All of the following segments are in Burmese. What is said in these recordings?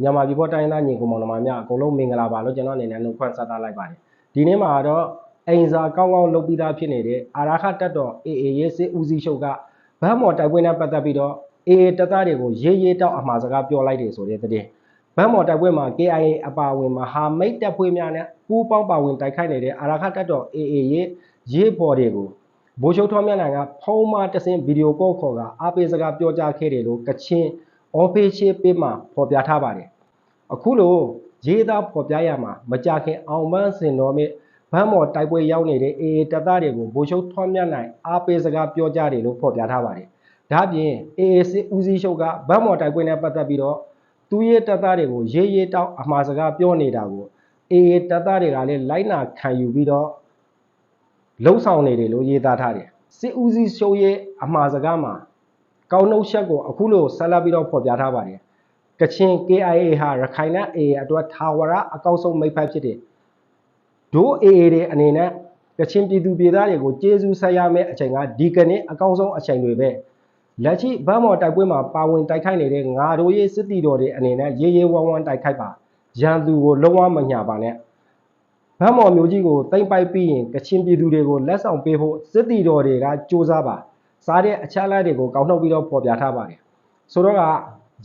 မြန်မာပြည်ပေါ်တိုင်းသားညီကောင်မောင်နှမများအကုန်လုံးမင်္ဂလာပါလို့ကျွန်တော်အနေနဲ့နှုတ်ခွန်းဆက်သလိုက်ပါတယ်ဒီနေ့မှာတော့အိမ်စာကောင်းကောင်းလုပ်ပြီးသားဖြစ်နေတဲ့အာရခတက်တော် AA ရေးစစ်ဦးစီးချုပ်ကဗတ်မော်တိုက်ပွဲနဲ့ပတ်သက်ပြီးတော့ AA တပ်သားတွေကိုရေးရေးတောက်အမှားစကားပြောလိုက်တယ်ဆိုတဲ့သတင်းဗတ်မော်တိုက်ပွဲမှာ KIA အပါအဝင်မဟာမိတ်တပ်ဖွဲ့များနဲ့ပူးပေါင်းပါဝင်တိုက်ခိုက်နေတဲ့အာရခတက်တော် AA ရေးရေးပေါ်တွေကိုဘိုးချုပ်ထွန်းမြတ်နိုင်ကဖုံးမတဆင်ဗီဒီယိုကောခေါ်ကအားပေးစကားပြောကြားခဲ့တယ်လို့ကချင်း official page မှာဖော်ပြထားပါတယ်အခုလိုရေးသားဖော်ပြရမှာမကြခင်အောင်ပန်းစင်တော်မြင့်ဗန်းမော်တိုက်ပွဲရောက်နေတဲ့ AA တပ်သားတွေကိုဘိုးချုပ်ထွန်းမြတ်နိုင်အားပေးစကားပြောကြားတယ်လို့ဖော်ပြထားပါတယ်ဒါ့အပြင် AA စစ်ဦးစီးချုပ်ကဗန်းမော်တိုက်ပွဲနဲ့ပတ်သက်ပြီးတော့သူရဲ့တပ်သားတွေကိုရေးရေးတောက်အမှားစကားပြောနေတာကို AA တပ်သားတွေကလည်းလိုက်နာခံယူပြီးတော့လှုပ်ဆောင်နေတယ်လို့ရေးသားထားတယ်စစ်ဦးစီးချုပ်ရဲ့အမှားစကားမှာ ကောင်းနှုတ်ချက်ကိုအခုလိုဆက်လက်ပြီးတော့ဖော်ပြထားပါတယ်ကချင် KIA ဟာရခိုင်နဲ့ AA အတွက်ထာဝရအကောက်ဆုံးမိတ်ဖက်ဖြစ်တယ်ဒို့ AA တွေအနေနဲ့ကချင်ပြည်သူပြည်သားတွေကိုကျေးဇူးဆက်ရမယ့်အချိန်ကဒီကနေ့အကောက်ဆုံးအချိန်တွေပဲလက်ရှိဗတ်မော်တိုက်ပွဲမှာပါဝင်တိုက်ခိုက်နေတဲ့ငါတို့ရဲ့စစ်တီတော်တွေအနေနဲ့ရေးရေးဝမ်းဝမ်းတိုက်ခိုက်ပါရန်သူကိုလုံးဝမညာပါနဲ့ဗတ်မော်မျိုးကြီးကိုတိမ့်ပိုက်ပြီးရင်ကချင်ပြည်သူတွေကိုလက်ဆောင်ပေးဖို့စစ်တီတော်တွေကစ조사ပါ စားတဲ့အချမ်းလိုက်တွေကိုကောက်နှုတ်ပြီးတော့ပေါ်ပြထားပါတယ်ဆိုတော့က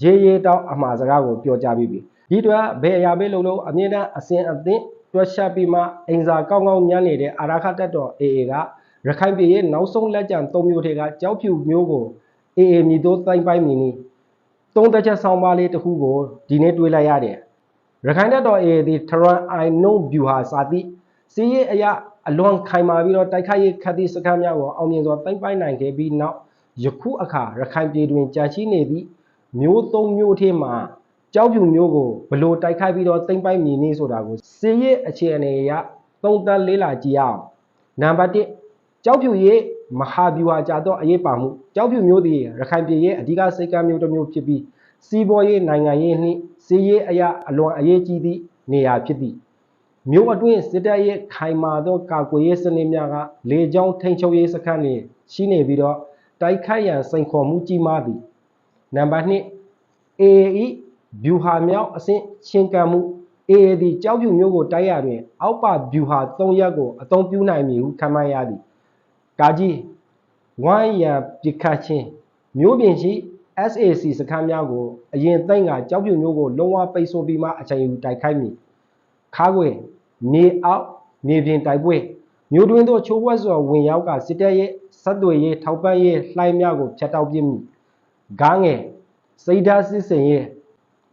ရေးရေးတောက်အမှားစကားကိုပြောကြပြီးပြီဒီအတွက်ဘယ်အရာပဲလုပ်လို့အမြင့်တန်းအစဉ်အသင့်တွက်ချက်ပြီးမှအင်စာကောင်းကောင်းညံ့နေတဲ့အာရခတက်တော် AA ကရခိုင်ပြည်ရဲ့နောက်ဆုံးလက်ကျန်၃မျိုးထဲကကြောက်ဖြူမျိုးကို AA မြည်တို့တိုင်းပိုင်းမီနီသုံးသက်ချက်ဆောင်ပါလေးတစ်ခုကိုဒီနေ့တွေးလိုက်ရတယ်ရခိုင်တပ်တော် AA ဒီထရန်အိုင်နိုဗျူဟာစာတိစီးရဲ့အရာ အလွန်ခိုင်မာပြီးတော့တိုက်ခိုက်ရေးခတ်သည့်စခန်းများကိုအောင်မြင်စွာတိုင်းပိုင်းနိုင်ခဲ့ပြီးနောက်ယခုအခါရခိုင်ပြည်တွင်ကြာရှိနေသည့်မျိုးသုံးမျိုးထဲမှာကြောက်ဖြူမျိုးကိုဘလို့တိုက်ခိုက်ပြီးတော့တိုင်းပိုင်းမြည်နေဆိုတာကိုစီးရဲ့အခြေအနေအရသုံးသပ်လေးလာကြည့်အောင်နံပါတ်1ကြောက်ဖြူရဲ့မဟာဗျူဟာကြတော့အရေးပါမှုကြောက်ဖြူမျိုးသည်ရခိုင်ပြည်ရဲ့အဓိကစိတ်ကမ်းမျိုးတစ်မျိုးဖြစ်ပြီးစီးပွားရေးနိုင်ငံရေးနှင့်စီးရေးအရာအလွန်အရေးကြီးသည့်နေရာဖြစ်သည် မြို့အတွင်းစစ်တပ်ရဲ့ခိုင်မာသောကာကွယ်ရေးစနစ်များကလေကြောင်းထိန်းချုပ်ရေးစခန်းတွေရှိနေပြီးတော့တိုက်ခိုက်ရန်စိန်ခေါ်မှုကြီးမားသည်နံပါတ်2 AE ဗျူဟာမြောက်အဆင့်ချင်းကံမှု AA သည်ကြောက်ဖြူမျိုးကိုတိုက်ရတွင် အောက်ပါဗျူဟာ3ရက်ကိုအသုံးပြုနိုင်မည်ဟုခန့်မှန်းရသည်ကာကြီးဝိုင်းရန်ပြစ်ခတ်ခြင်းမျိုးပြင်ရှိ SAC စခန်းများကိုအရင်သိမ့်ကကြောက်ဖြူမျိုးကိုလုံးဝပိတ်ဆို့ပြီးမှအချိန်ယူတိုက်ခိုက်မည် ခါခွေမြေအောက်မြေပြင်တိုက်ပွဲမြို့တွင်းသို့ချိုးဝက်စွာဝင်ရောက်ကစစ်တပ်ရဲ့ဆက်သွယ်ရေးထောက်ပံ့ရေးလှိုင်းများကိုဖျက်တောက်ပြစ်မည်ဂါငယ်စိတ်ဓာတ်စစ်စင်ရဲ့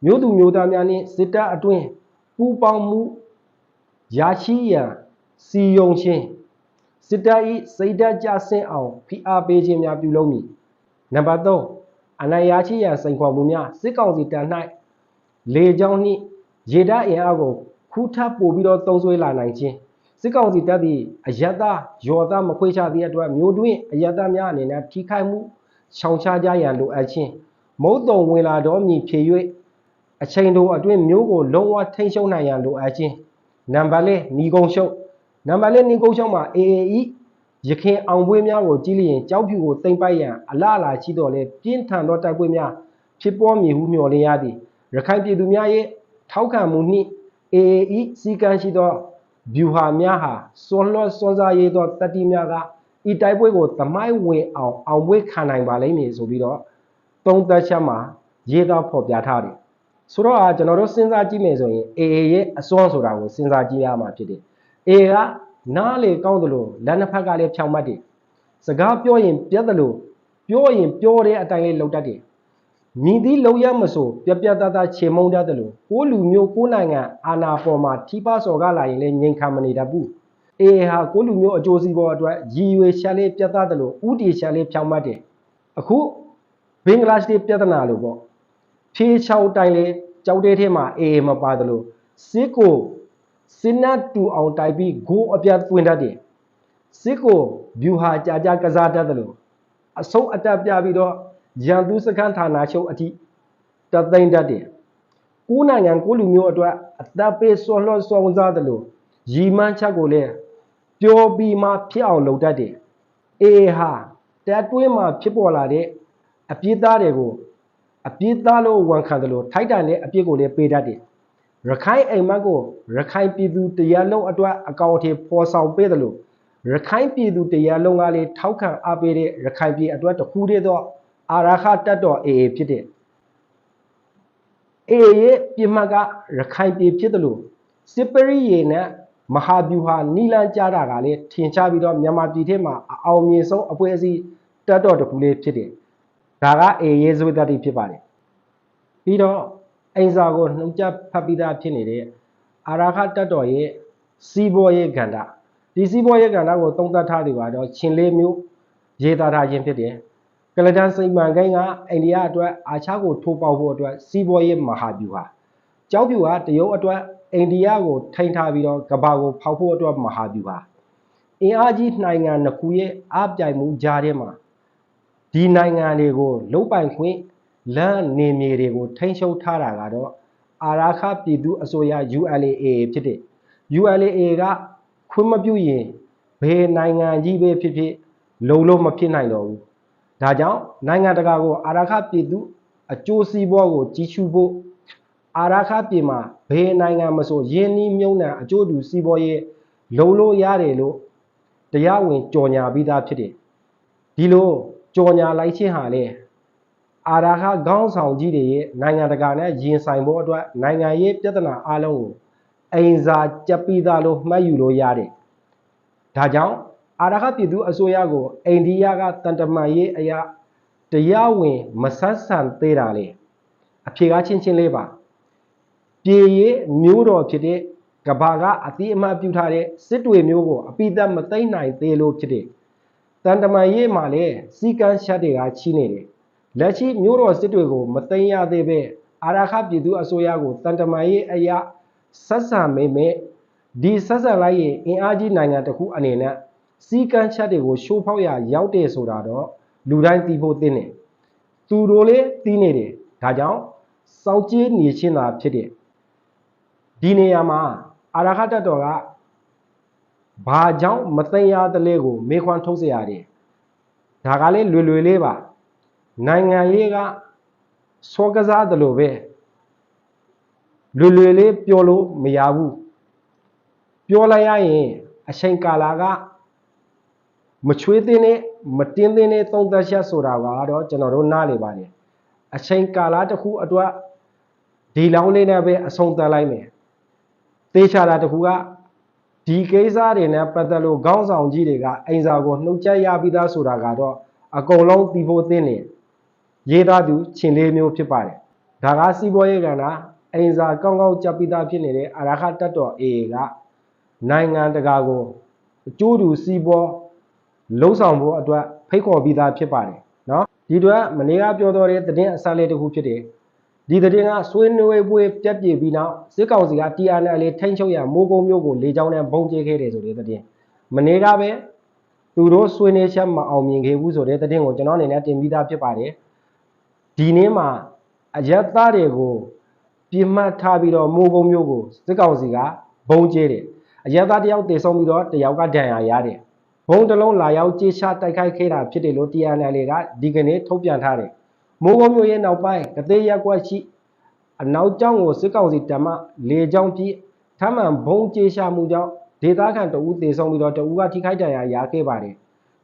မြို့သူမြို့သားများနှင့်စစ်တပ်အတွင်းပူးပေါင်းမှုရရှိရန်စီယုံခြင်းစစ်တပ်၏စိတ်ဓာတ်ကြဆင်းအောင်ဖိအားပေးခြင်းများပြုလုပ်မည်နံပါတ်3အနိုင်ရရှိရန်စိန်ခေါ်မှုများစစ်ကောင်စီတန်၌လေကြောင်းနှင့်ရေတပ်အင်အားကို ခူးထပ်ပို့ပြီးတော့တုံးဆွဲလာနိုင်ခြင်းစစ်ကောင်စီတပ်သည့်အယက်သားရော်သားမခွေချသည့်အတွက်မျိုးတွင်းအယက်သားများအနေနဲ့ထိခိုက်မှုရှောင်ရှားကြရန်လိုအပ်ခြင်းမုတ်တုံဝင်လာတော်မူဖြေ၍အချိန်တုံအတွင်းမျိုးကိုလုံးဝထိန်းချုပ်နိုင်ရန်လိုအပ်ခြင်းနံပါတ်၄ညီကုံရှုပ်နံပါတ်၄ညီကုံရှုပ်မှာ AAE ရခင်အောင်ပွဲများကိုကြည့်လျင်ကြောက်ဖြူကိုတိမ့်ပိုက်ရန်အလားအလာရှိတော်လဲပြင်းထန်သောတိုက်ပွဲများဖြစ်ပေါ်မည်ဟုမျှော်လင့်ရသည်ရခိုင်ပြည်သူများရဲ့ထောက်ခံမှုနှင့် AAE စီကံရှိသောဗျူဟာများဟာစွန်လွတ်စွန်စားရေးသောတတိများကဤတိုက်ပွဲကိုသမိုင်းဝင်အောင်အောင်ပွဲခံနိုင်ပါလိမ့်မည်ဆိုပြီးတော့သုံးသက်ချက်မှာရေးသားဖော်ပြထားတယ်ဆိုတော့အာကျွန်တော်တို့စဉ်းစားကြည့်မယ်ဆိုရင် AA ရဲ့အစွမ်းဆိုတာကိုစဉ်းစားကြည့်ရမှာဖြစ်တယ်။ AA ကနားလေကောင်းတယ်လို့လက်နှစ်ဖက်ကလည်းဖြောင်မှတ်တယ်။စကားပြောရင်ပြတ်တယ်လို့ပြောရင်ပြောတဲ့အတိုင်းလေးလုပ်တတ်တယ်။ မြည်သည့်လုံရမဆိုပြပြတတချေမုံတတ်တယ်လို့ကိုလူမျိုးကိုနိုင်ငံအာဏာပေါ်မှာထိပါစော်ကလာရင်လည်းငြိမ်ခံမနေတတ်ဘူး။ AA ဟာကိုလူမျိုးအကျိုးစီးပွားအတွက်ရည်ရွယ်ချက်လေးပြတ်သားတယ်လို့ဥတီချက်လေးဖြောင်မှတ်တယ်။အခုဘင်္ဂလားဒေ့ရှ်ပြဿနာလို့ပေါ့ဖြေချောက်တိုင်းလေကြောက်တဲ့ထဲမှာအေးမပါတယ်လို့စစ်ကိုစစ်နတ်တူအောင်တိုက်ပြီးဂိုးအပြတ်သွင်းတတ်တယ်စစ်ကိုဗျူဟာကြာကြာကစားတတ်တယ်လို့အဆုံးအတက်ပြပြီးတော့ ရန်သူစခန်းဌာနချုပ်အထိတသိမ့်တတ်တယ်ကိုးနိုင်ငံကိုလူမျိုးအတွက်အသက်ပေးစွန့်လွတ်ဆောင်စားတယ်လို့ရီမန်းချက်ကိုလည်းပြောပြီးမှဖြစ်အောင်လုပ်တတ်တယ်အေးဟာတက်တွင်းမှာဖြစ်ပေါ်လာတဲ့အပြစ်သားတွေကိုအပြစ်သားလို့ဝန်ခံတယ်လို့ထိုက်တန်တဲ့အပြစ်ကိုလည်းပေးတတ်တယ်ရခိုင်အိမ်မက်ကိုရခိုင်ပြည်သူတရားလုံးအတွက်အကောင့်အထည်ပေါ်ဆောင်ပေးတယ်လို့ရခိုင်ပြည်သူတရားလုံးကလည်းထောက်ခံအားပေးတဲ့ရခိုင်ပြည်အတွက်တစ်ခုတည်းသော အာရခတက်တော်အေအေဖြစ်တဲ့အေရဲ့ပြစ်မှတ်ကရခိုင်ပြည်ဖြစ်တယ်လို့စစ်ပရိယေနဲ့မဟာဗျူဟာနီလန်ကြတာကလည်းထင်ရှားပြီးတော့မြန်မာပြည်ထဲမှာအအောင်မြင်ဆုံးအဖွဲ့အစည်းတက်တော်တစ်ခုလေးဖြစ်တယ်။ဒါကအေရဲ့ဇဝတတိဖြစ်ပါတယ်။ပြီးတော့အိမ်စာကိုနှုတ်ချက်ဖတ်ပြီးသားဖြစ်နေတဲ့အာရာခတက်တော်ရဲ့စီးပွားရေးကဏ္ဍဒီစီးပွားရေးကဏ္ဍကိုသုံးသပ်ထားတယ်ကတော့ချင်းလေးမျိုးရေးသားထားခြင်းဖြစ်တယ်။ ကလဒန်စိန်မှန်ကိန်းကအိန္ဒိယအတွက်အာချာကိုထိုးပေါက်ဖို့အတွက်စီးပွားရေးမဟာဗျူဟာကြောက်ပြူကတရုတ်အတွက်အိန္ဒိယကိုထိန်းထားပြီးတော့ကမ္ဘာကိုဖောက်ဖို့အတွက်မဟာဗျူဟာအင်အားကြီးနိုင်ငံနှစ်ခုရဲ့အပြိုင်မှုကြားထဲမှာဒီနိုင်ငံတွေကိုလုံပိုင်ခွင့်လမ်းနေမြေတွေကိုထိန်းချုပ်ထားတာကတော့အာရာခပြည်သူအစိုးရ ULA ဖြစ်တဲ့ ULA ကခွင့်မပြုရင်ဘယ်နိုင်ငံကြီးပဲဖြစ်ဖြစ်လုံလို့မဖြစ်နိုင်တော့ဘူး ဒါကြောင့်နိုင်ငံတကာကိုအာရခပြည်သူအကျိုးစီးပွားကိုကြီးစုဖို့အာရခပြည်မှာဘယ်နိုင်ငံမဆိုယင်းနှီးမြုံနှံအကျိုးတူစီးပွားရေးလုံလို့ရတယ်လို့တရားဝင်ကြော်ညာပြီးသားဖြစ်တယ်ဒီလိုကြော်ညာလိုက်ခြင်းဟာလေအာရခခေါင်းဆောင်ကြီးတွေရဲ့နိုင်ငံတကာနဲ့ရင်ဆိုင်ဖို့အတွက်နိုင်ငံရေးပြဿနာအလုံးကိုအိမ်စာကြပ်ပြီးသားလို့မှတ်ယူလို့ရတယ်ဒါကြောင့် အာရခပြည်သူအစိုးရကိုအိန္ဒိယကတန်တမာရေးအရာတရားဝင်မဆန်းဆန်သေးတာလေအဖြေကချင်းချင်းလေးပါပြည်ရေးမျိုးတော်ဖြစ်တဲ့ကဘာကအတိအမှတ်ပြုထားတဲ့စစ်တွေမျိုးကိုအပိသက်မသိမ့်နိုင်သေးလို့ဖြစ်တဲ့တန်တမာရေးမှာလေစီကန်းချက်တွေကချီးနေတယ်လက်ရှိမျိုးတော်စစ်တွေကိုမသိမ့်ရသေးပဲအာရခပြည်သူအစိုးရကိုတန်တမာရေးအရာဆက်ဆံမိမဲ့ဒီဆက်ဆက်လိုက်ရင်အင်အားကြီးနိုင်ငံတစ်ခုအနေနဲ့ စီကန်းချက်တွေကိုရှိုးဖောက်ရရောက်တယ်ဆိုတာတော့လူတိုင်းသိဖို့သိနေသူတို့လည်းသိနေတယ်ဒါကြောင့်စောင့်ကြည့်နေချင်းသာဖြစ်တယ်ဒီနေရာမှာအာရခတတ်တော်ကဘာကြောင့်မသိရသလဲကိုမေခွန်းထုတ်เสียရတယ်ဒါကလည်းလွယ်လွယ်လေးပါနိုင်ငံရေးကစောကစားတယ်လို့ပဲလွယ်လွယ်လေးပြောလို့မရဘူး ပြောလိုက်ရရင်အချိန်ကာလက မချွေးသေးနဲ့မတင်းသေးနဲ့သုံးသက်ချက်ဆိုတာကတော့ကျွန်တော်တို့နားလေပါတယ်အချိန်ကာလတစ်ခုအတွက်ဒီလောင်းလေးနဲ့ပဲအဆုံးသတ်လိုက်မယ်သေချာတာတစ်ခုကဒီကိစ္စတွေနဲ့ပတ်သက်လို့ခေါင်းဆောင်ကြီးတွေကအိမ်စာကိုနှုတ်ချက်ရပြီးသားဆိုတာကတော့အကုန်လုံးသိဖို့သိနေရေးသားသူချင်းလေးမျိုးဖြစ်ပါတယ်ဒါကစီးပွားရေးကဏ္ဍအိမ်စာကောင်းကောင်းကြပ်ပြီးသားဖြစ်နေတဲ့အာရခတတ်တော် AA ကနိုင်ငံတကာကိုအကျိုးတူစီးပွား လှုပ်ဆောင်ဖို့အတွက်ဖိတ်ခေါ်ပြီးသားဖြစ်ပါတယ်နော်ဒီတော့မနေ့ကပြောတော်တဲ့သတင်းအစလေးတစ်ခုဖြစ်တယ်ဒီသတင်းကဆွေးနွေးပွဲပြတ်ပြေပြီးနောက်စစ်ကောင်စီက TNL ထိန်းချုပ်ရမိုးကုံမျိုးကိုလေကြောင်းနဲ့ဘုံကျဲခဲ့တယ်ဆိုတဲ့သတင်းမနေ့ကပဲသူတို့ဆွေးနွေးချက်မအောင်မြင်ခဲ့ဘူးဆိုတဲ့သတင်းကိုကျွန်တော်အနေနဲ့တင်ပြသားဖြစ်ပါတယ်ဒီနေ့မှာအရက်သားတွေကိုပြမှတ်ထားပြီးတော့မိုးကုံမျိုးကိုစစ်ကောင်စီကဘုံကျဲတယ်အရက်သားတယောက်တည်ဆုံးပြီးတော့တယောက်ကဒဏ်ရာရတယ် ဘုံတစ်လုံးလာရောက်ကြေချတိုက်ခိုက်ခဲ့တာဖြစ်တယ်လို့ TNL ကဒီကနေ့ထုတ်ပြန်ထားတယ်မိုးကုံမျိုးရဲ့နောက်ပိုင်းကသေးရက်ကွက်ရှိအနောက်ကျောင်းကိုစစ်ကောင်စီတမလေကြောင်းပြီးထမ်းမှန်ဘုံကြေချမှုကြောင့်ဒေသခံတအူးတည်ဆုံးပြီးတော့တအူးကထိခိုက်ဒဏ်ရာရခဲ့ပါတယ်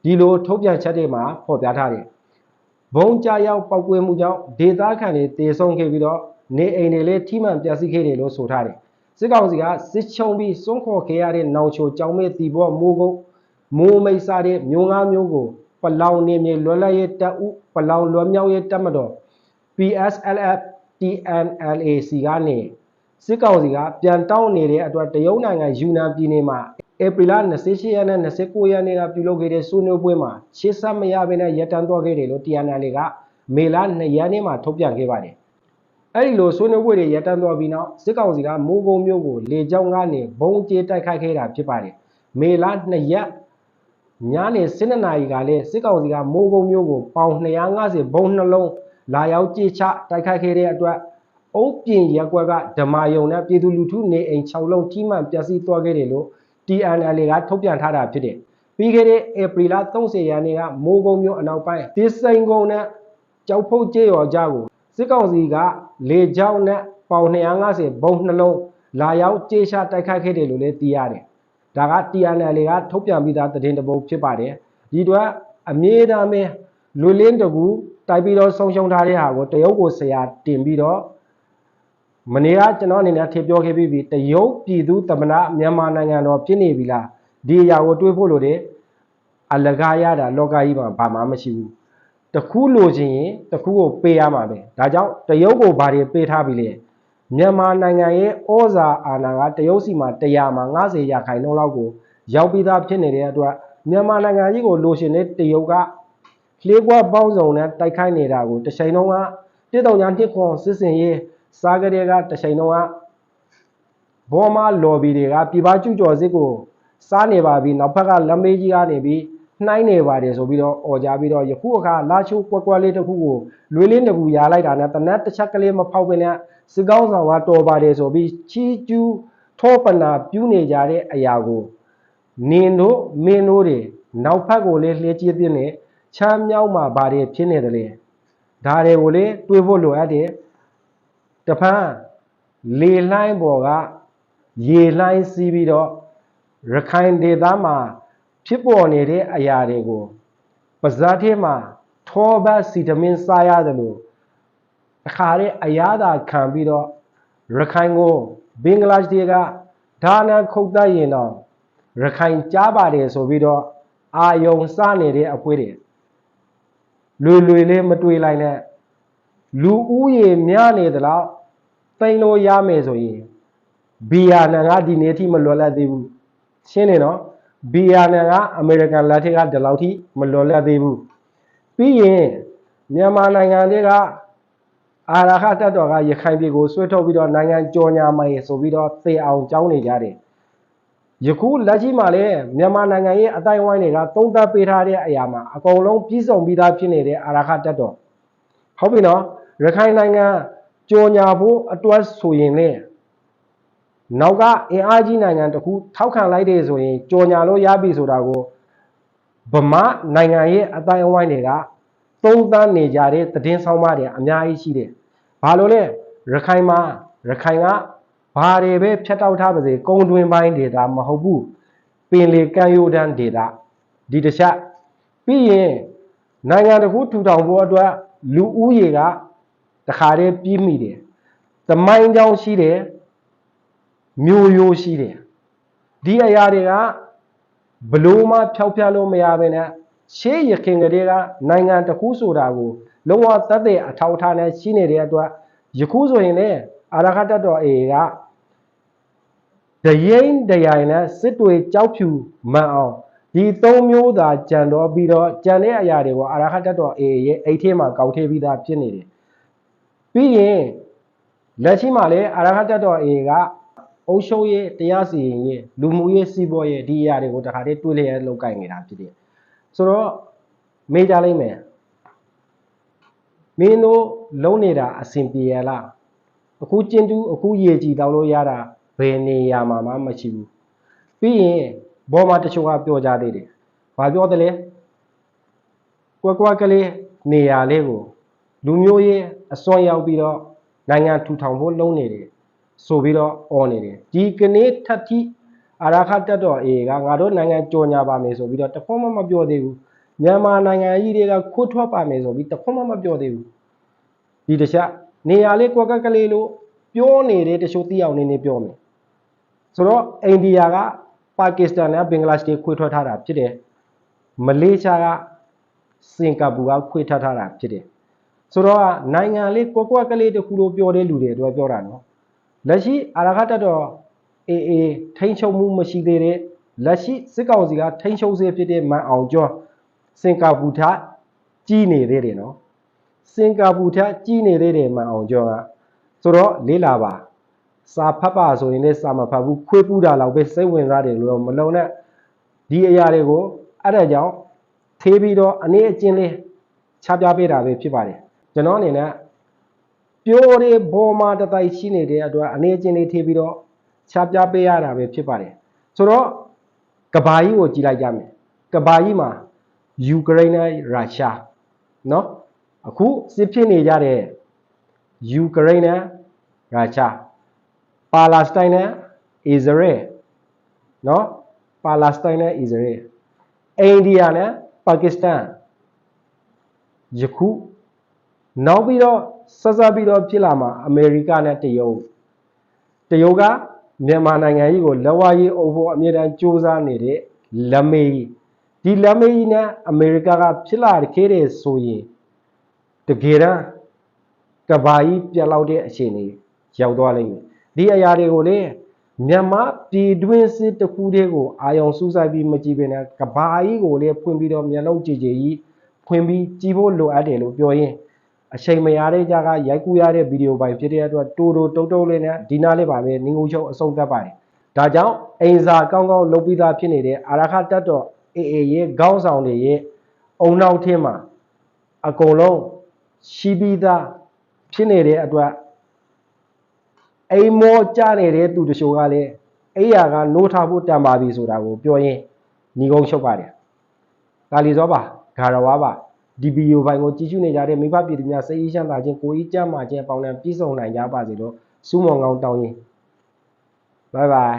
ဒီလိုထုတ်ပြန်ချက်တွေမှာဖော်ပြထားတယ်ဘုံကြရောက်ပောက်ကွဲမှုကြောင့်ဒေသခံတွေတည်ဆုံးခဲ့ပြီးတော့နေအိမ်တွေလည်းထိမှန်ပျက်စီးခဲ့တယ်လို့ဆိုထားတယ်စစ်ကောင်စီကစစ်ချုံပြီးစွန့်ခေါ်ခဲ့ရတဲ့နောင်ချိုကြောင်မဲ့တီဘောမိုးကုတ် မိုးမိတ်စားတဲ့မျိုးငါးမျိုးကိုပလောင်နေမြေလွတ်လပ်ရေးတပ်ဦးပလောင်လွတ်မြောက်ရေးတပ်မတော် PSLF TNLAC ကနေစစ်ကောင်စီကပြန်တောင်းနေတဲ့အတွက်တရုတ်နိုင်ငံယူနန်ပြည်နယ်မှာဧပြီလ28ရက်နဲ့29ရက်နေ့ကပြုလုပ်ခဲ့တဲ့ဆွေးနွေးပွဲမှာရှေ့ဆက်မရဘဲနဲ့ရပ်တန့်သွားခဲ့တယ်လို့ TNL ကမေလ2ရက်နေ့မှာထုတ်ပြန်ခဲ့ပါတယ်အဲ့ဒီလိုဆွေးနွေးပွဲတွေရပ်တန့်သွားပြီးနောက်စစ်ကောင်စီကမိုးကုံမျိုးကိုလေကြောင်းကနေဘုံကျဲတိုက်ခိုက်ခဲ့တာဖြစ်ပါတယ်။မေလ2ရက် ညနေ7:00နာရီကလည်းစစ်ကောင်စီကမိုးကုံမျိုးကိုပေါင်250ဘုံနှလုံးလာရောက်ကြေချတိုက်ခိုက်ခဲ့တဲ့အတွက်အုပ်ပြင်ရက်ကွက်ကဓမ္မယုံနဲ့ပြည်သူလူထုနေအိမ်6လုံးထိမှန်ပျက်စီးသွားခဲ့တယ်လို့ TNL ကထုတ်ပြန်ထားတာဖြစ်တယ်။ပြီးခဲ့တဲ့ဧပြီလ30ရက်နေ့ကမိုးကုံမျိုးအနောက်ပိုင်းဒီစိန်ကုန်းနဲ့ကြောက်ဖုတ်ကျေးရော်ကြကိုစစ်ကောင်စီကလေကြောင်းနဲ့ပေါင်250ဘုံနှလုံးလာရောက်ကြေရှာတိုက်ခိုက်ခဲ့တယ်လို့လည်းသိရတယ်။ ဒါက TNL ကထုတ်ပြန်ပြီးသားသတင်းတစ်ပုဒ်ဖြစ်ပါတယ်။ဒီတော့အမြဲတမ်းပဲလူလင်းတကူတိုက်ပြီးတော့ဆုံးရှုံးထားတဲ့ဟာကိုတရုတ်ကိုဆရာတင်ပြီးတော့မနေ့ကကျွန်တော်အနေနဲ့ထည့်ပြောခဲ့ပြီးပြီတရုတ်ပြည်သူသမ္မတမြန်မာနိုင်ငံတော်ဖြစ်နေပြီလားဒီအရာကိုတွေးဖို့လို့တဲ့အလကားရတာလောကကြီးမှာဘာမှမရှိဘူးတခုလိုချင်ရင်တခုကိုပေးရမှာပဲဒါကြောင့်တရုတ်ကိုဘာတွေပေးထားပြီလဲ မြန်မာနိုင်ငံရဲ့ဩဇာအာဏာကတရုတ်စီမှာ100မှာ90ရာခိုင်နှုန်းလောက်ကိုရောက်ပြီးသားဖြစ်နေတဲ့အတွက်မြန်မာနိုင်ငံကြီးကိုလိုချင်တဲ့တရုတ်ကလှေကွာပေါင်းစုံနဲ့တိုက်ခိုက်နေတာကိုတစ်ချိန်လုံးကတစ်တောင်ညာနှစ်ခွန်စစ်စင်ရေးစားကြတဲ့ကတစ်ချိန်လုံးကဘောမလော်ဘီတွေကပြည်ပကျူကျော်စစ်ကိုစားနေပါပြီနောက်ဘက်ကလမ်းမေးကြီးကနေပြီး နှိုင်းနေပါတယ်ဆိုပြီးတော့អော်ကြပြီးတော့ယခုအခါလာချိုးကွက်ကွက်လေးတစ်ခုကိုလွေးလေးတစ်ခုရားလိုက်တာနဲ့တနက်တစ်ချက်ကလေးမဖောက်ပင်နဲ့စစ်ကောင်းဆောင်ကတော်ပါတယ်ဆိုပြီးချီကျူးထောပနာပြူးနေကြတဲ့အရာကိုနင်တို့မင်းတို့တွေနောက်ဖက်ကိုလေးလှည့်ကြည့်ပြနေချမ်းမြောက်မှာဘာတွေဖြစ်နေတယ်လဲဒါတွေကိုလေတွေးဖို့လိုအပ်တယ်တဖန်လေလှိုင်းပေါ်ကရေလှိုင်းစီးပြီးတော့ရခိုင်ဒေသမှာ ဖြစ်ပေါ်နေတဲ့အရာတွေကိုပါဇက်ထဲမှာထောဘတ်စီတမင်စားရတယ်လို့အခါရဲအရာသာခံပြီးတော့ရခိုင်ကိုဘင်္ဂလားဒေ့ရှ်ကဒါနခုတ်တတ်ရင်တော့ရခိုင်ကြားပါတယ်ဆိုပြီးတော့အာယုံစနေတဲ့အဖွဲတွေလွေလွေလေးမတွေ့လိုက်နဲ့လူဦးရေများနေသလားသိန်းလို့ရမယ်ဆိုရင်ဘီယာနန်ကဒီနေ့ထိမလွယ်လတ်သေးဘူးရှင်းနေနော် ဘီယာနန်ကအမေရိကန်လက်ထက်ကဒီလောက်ထိမလွယ်လတ်သေးဘူးပြီးရင်မြန်မာနိုင်ငံတွေကအာရခတက်တော်ကရခိုင်ပြည်ကိုဆွဲထုတ်ပြီးတော့နိုင်ငံကြော်ညာမယ်ဆိုပြီးတော့သေအောင်ကြောင်းနေကြတယ်ယခုလက်ရှိမှာလည်းမြန်မာနိုင်ငံရဲ့အတိုင်းဝိုင်းတွေကသုံးသပ်ပေးထားတဲ့အရာမှာအကုန်လုံးပြည်စုံပြီးသားဖြစ်နေတဲ့အာရခတက်တော်ဟုတ်ပြီနော်ရခိုင်နိုင်ငံကြော်ညာဖို့အတွက်ဆိုရင်လေ နောက်ကအင်အားကြီးနိုင်ငံတစ်ခုထောက်ခံလိုက်တယ်ဆိုရင်ကြော်ညာလို့ရပြီဆိုတာကိုဗမာနိုင်ငံရဲ့အတိုင်းအဝိုင်းတွေကသုံးသပ်နေကြတဲ့သတင်းဆောင်မတွေအများကြီးရှိတယ်။ဘာလို့လဲရခိုင်မှာရခိုင်ကဘာတွေပဲဖြတ်တောက်ထားပါစေကုန်းတွင်းပိုင်းဒေတာမဟုတ်ဘူးပင်လေကမ်းရိုးတန်းဒေတာဒီတစ်ချက်ပြီးရင်နိုင်ငံတစ်ခုထူထောင်ဖို့အတွက်လူဦးရေကတခါတည်းပြီးမိတယ်။သမိုင်းကြောင်းရှိတယ် မျိုးရိုးရှိတယ်ဒီအရာတွေကဘလို့မှဖျောက်ဖျက်လို့မရဘဲနဲ့ရှေးရခင်ကလေးကနိုင်ငံတစ်ခုဆိုတာကိုလုံးဝသက်သက်အထောက်ထားနဲ့ရှိနေတဲ့အတွက်ယခုဆိုရင်လေအာရခတတော်အေကတရင်တရိုင်နဲ့စစ်တွေကြောက်ဖြူမှန်အောင်ဒီသုံးမျိုးသာကြံတော့ပြီးတော့ကြံတဲ့အရာတွေကိုအာရခတတော်အေရဲ့အိတ်ထဲမှာကောက်ထည့်ပြီးသားဖြစ်နေတယ်ပြီးရင်လက်ရှိမှာလည်းအာရခတတော်အေက အုပ်ချုပ်ရေးတရားစီရင်ရေးလူမှုရေးစီးပွားရေးဒီအရာတွေကိုတခါတည်းတွေးလျက်လုပ်ကိုင်နေတာဖြစ်တယ်ဆိုတော့မေးကြလိုက်မယ်မင်းတို့လုံးနေတာအဆင်ပြေရလားအခုကျင်းတူးအခုရေကြည်တောက်လို့ရတာဘယ်နေရာမှာမှမရှိဘူးပြီးရင်ဘောမှာတချို့ကပြောကြသေးတယ်ဘာပြောတယ်လဲကွက်ကွက်ကလေးနေရာလေးကိုလူမျိုးရေးအစွမ်းရောက်ပြီးတော့နိုင်ငံထူထောင်ဖို့လုံးနေတယ် ဆိုပြီးတော့អော်နေတယ်ဒီကနေ့ထပ်ထိအာရခတက်တော်အေကငါတို့နိုင်ငံကြော်ညာပါမယ်ဆိုပြီးတော့တခွန်းမှမပြောသေးဘူးမြန်မာနိုင်ငံကြီးတွေကခိုးထွက်ပါမယ်ဆိုပြီးတခွန်းမှမပြောသေးဘူးဒီတခြားနေရာလေးကွက်ကကလေးလို့ပြောနေတဲ့တချို့တိအောင်နေနေပြောမယ်ဆိုတော့အိန္ဒိယကပါကစ္စတန်နဲ့ဘင်္ဂလားဒေ့ရှ်ခွေထွက်ထားတာဖြစ်တယ်မလေးရှားကစင်ကာပူကခွေထွက်ထားတာဖြစ်တယ်ဆိုတော့နိုင်ငံလေးကွက်ကွက်ကလေးတခုလို့ပြောတဲ့လူတွေအတွက်ပြောတာနော် လက်ရှိအာရခတက်တော်အေအေထိန်းချုပ်မှုမရှိသေးတဲ့လက်ရှိစစ်ကောင်စီကထိန်းချုပ်စေဖြစ်တဲ့မန်အောင်ကျော်စင်ကာပူထကြီးနေသေးတယ်နော်စင်ကာပူထကြီးနေသေးတယ်မန်အောင်ကျော်ကဆိုတော့လေးလာပါစာဖတ်ပါဆိုရင်လည်းစာမဖတ်ဘူးခွေးပူတာလောက်ပဲစိတ်ဝင်စားတယ်လို့တော့မလုံနဲ့ဒီအရာတွေကိုအဲ့ဒါကြောင့်သေးပြီးတော့အနေအချင်းလေးချပြပေးတာပဲဖြစ်ပါတယ်ကျွန်တော်အနေနဲ့ ပြိုးတွေဘောမှာတတိုက်ရှိနေတဲ့အတွက်အနေချင်းလေးထေးပြီးတော့ချပြပေးရတာပဲဖြစ်ပါတယ်ဆိုတော့ကဘာကြီးကိုကြည်လိုက်ကြမယ်ကဘာကြီးမှာယူကရိန်းနဲ့ရုရှားเนาะအခုစစ်ဖြစ်နေကြတဲ့ ယူကရိန်းနဲ့ရုရှားပါလက်စတိုင်းနဲ့အစ္စရေးနော်ပါလက်စတိုင်းနဲ့အစ္စရေးအိန္ဒိယနဲ့ပါကစ္စတန်ယခု နောက်ပြီးတော့ဆက်ဆက်ပြီးတော့ဖြစ်လာမှာအမေရိကနဲ့တရုတ်တရုတ်ကမြန်မာနိုင်ငံကြီးကိုလက်ဝါးရေးအုပ်ဖို့အမြဲတမ်းကြိုးစားနေတဲ့လက်မေးကြီးဒီလက်မေးကြီးနဲ့အမေရိကကဖြစ်လာခဲ့တဲ့ဆိုရင်တကယ်တမ်းကဘာကြီးပြတ်လောက်တဲ့အခြေအနေရောက်သွားလိမ့်မယ်ဒီအရာတွေကိုလေမြန်မာပြည်တွင်းစစ်တစ်ခုတည်းကိုအာယုံစူးစိုက်ပြီးမကြည့်ဘဲနဲ့ကဘာကြီးကိုလေဖွင့်ပြီးတော့မျက်လုံးကြည်ကြည်ကြီးဖွင့်ပြီးကြည့်ဖို့လိုအပ်တယ်လို့ပြောရင် အချိန်မရတဲ့ကြကရိုက်ကူးရတဲ့ဗီဒီယိုပိုင်းဖြစ်တဲ့အတွက်တူတူတုတ်တုတ်လေးနဲ့ဒီနားလေးပါပဲနင်းငူချုပ်အဆုံးသတ်ပါတယ်ဒါကြောင့်အိမ်စာကောင်းကောင်းလုပ်ပြီးသားဖြစ်နေတဲ့အာရခတက်တော်အေအေရဲ့ခေါင်းဆောင်တွေရဲ့အုံနောက်ထင်းမှာအကုန်လုံးရှိပြီးသားဖြစ်နေတဲ့အတွက်အိမ်မောကြနေတဲ့သူတချို့ကလည်းအိယာကနိုးထားဖို့တန်ပါပြီဆိုတာကိုပြောရင်ညီကုန်းချုပ်ပါတယ်။ကာလီစောပါဂါရဝါပါ ဒီဗီဒီယိုပိုင်းကိုကြည့်ရှုနေကြတဲ့မိဘပြည်သူများစိတ်အေးချမ်းသာခြင်းကိုယ်အေးကြမ်းမာခြင်းအပေါင်းနဲ့ပြည့်စုံနိုင်ကြပါစေလို့ဆုမွန်ကောင်းတောင်းရင်ဘိုင်ဘိုင်